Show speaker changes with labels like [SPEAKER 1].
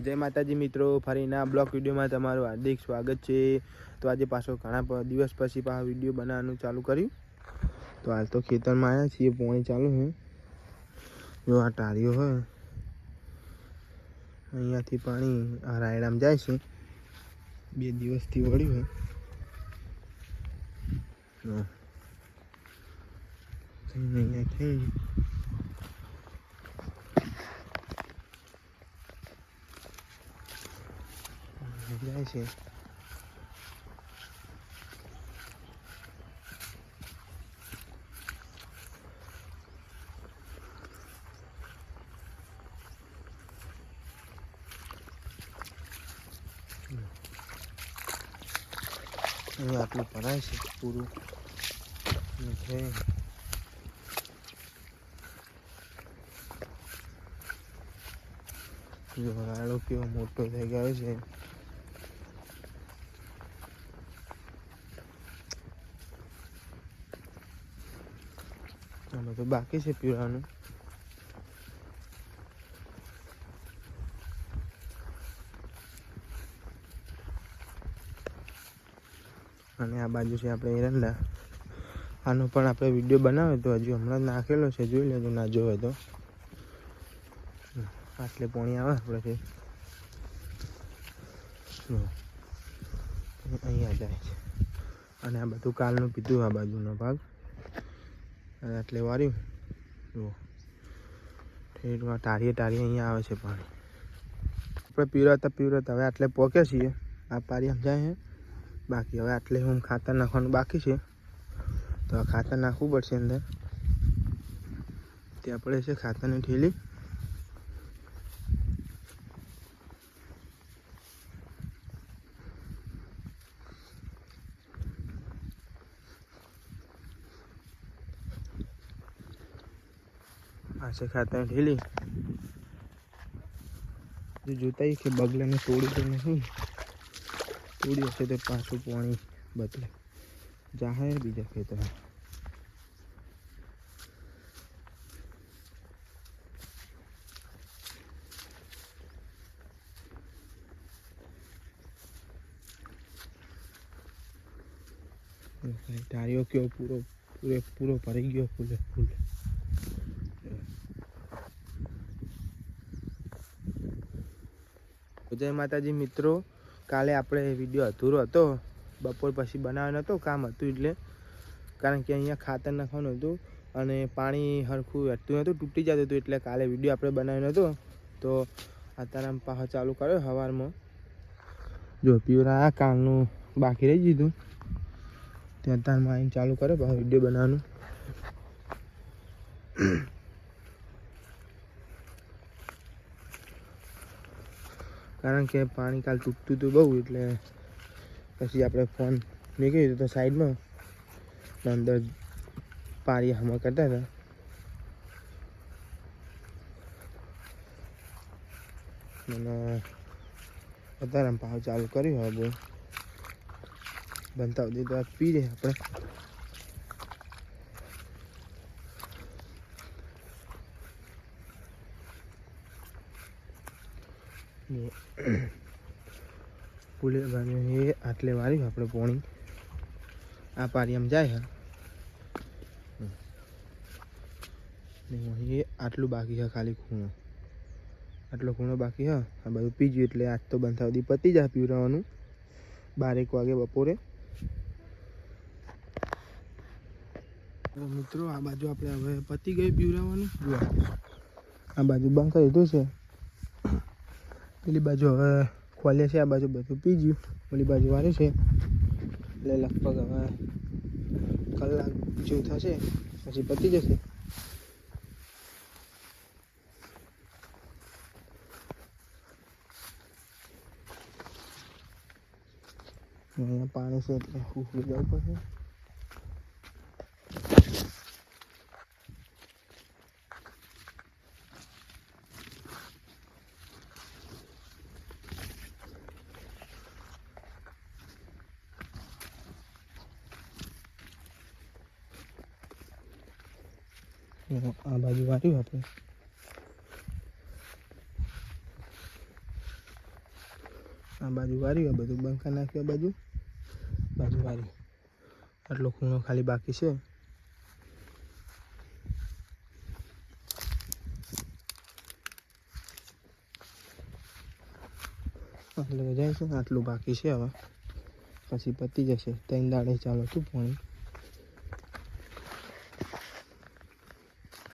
[SPEAKER 1] જય માતાજી મિત્રો, ફરીના બ્લોક વિડીયોમાં તમારું હાર્દિક સ્વાગત છે. તો આજે પાછો ઘણા દિવસ પછી પાછો વીડિયો બનાવવાનું ચાલુ કર્યું. તો હાલ તો ખેતરમાં આવ્યા છીએ, પોણી ચાલુ છે. જો આ ટાળીઓ હોય. અહીંયાથી પાણી આ રાયડામ જાય છે. બે દિવસથી વળ્યું છે. અહીંયા થઈ જાય છે. આટલું ભરાય છે પૂરું. જો રાયડો કેવો મોટો થઈ ગયો છે. આમાં તો બાકી છે પીવાનું અને આ બાજુ છે આપણે એરંડા આનો પણ આપણે વીડિયો બનાવ્યો તો હજુ. હમણાં નાખેલો છે. જોઈ લેજો, ના જોવે તો. આટલે પોણી આવે આપણે. અહીંયા જાય છે. અને આ બધું કાલનું પીધું આ બાજુનો ભાગ. આટલે વાર્યું. જુઓ. ઠેઠમાં ટાળીએ ટાળીએ અહીંયા આવે છે પાણી. આપણે પીવરાતા પીવરાતા હવે આટલે પોકે છીએ. આ પારી સમજાય છે બાકી હવે આટલે હું ખાતર નાખવાનું બાકી છે. તો આ ખાતર નાખવું પડશે અંદર. ત્યાં પડે છે ખાતરની ઠેલી. આ છે ખાતરની ઠેલી જો જોતા કે બગલાને તોડી તો નહીં તોડી હશે તો પાછું પાણી બદલે જાહેર બીજા ખેતરમાં ટાળીઓ કેવો પૂરો પૂરે પૂરો ભરાઈ ગયો ફૂલે ફૂલ જય માતાજી મિત્રો. કાલે આપણે વીડિયો અધૂરો હતો. બપોર પછી બનાવ્યો નહોતો કામ હતું એટલે. કારણ કે અહીંયા ખાતર નાખવાનું હતું અને પાણી હરખું વેઠતું નહોતું, તૂટી જતું હતું એટલે કાલે વીડિયો આપણે બનાવ્યો નહોતો તો અત્યારે પાછો ચાલુ કર્યો સવારમાં જો પીવરા કાલનું બાકી રહી દીધું ત્યાં અત્યારમાં આવીને ચાલુ કર્યો પાછો વીડિયો બનાવવાનું. કારણ કે પાણી કાલ તૂટતું હતું બહુ, એટલે પછી આપણે ફોન મૂકી દીધો તો સાઈડમાં અંદર પારી હમા કરતા હતા. અને અત્યારે પાવ ચાલુ કર્યું હવે બહુ. બનતા સુધી તો પી રે આપણે. પુલે એ આટલે વાર્યું આપણે પોણી. આ પારી આમ જાય ને અહીં આટલું બાકી છે ખાલી ખૂણો. આટલો ખૂણો બાકી હા, આ બધું પીજ્યું એટલે આજ તો બંધ થવાથી પતી જાય પીવડાવવાનું. બારેક વાગે બપોરે. મિત્રો, આ બાજુ આપણે હવે પતી ગઈ પીવડાવવાનું. આ બાજુ બંધ કરી દીધું છે. પેલી બાજુ હવે ખોલે છે, આ બાજુ બધું પી ગયું. પેલી બાજુ વારે છે. એટલે લગભગ હવે કલાક જેવું થશે, પછી પતી જશે. અહીંયા પાણી છે એટલે ઉકળી જવું પડશે. આ બાજુ વાર્યું આપણે? આ બાજુ વાર્યું, આ બધું બંકા નાખ્યું, આ બાજુ? બાજુ વાર્યું. આટલો ખૂણો ખાલી બાકી છે. આટલું જાય છે આટલું બાકી છે હવે. પછી પતી જશે. ત્રણ દાડે ચાલો તું પાણી.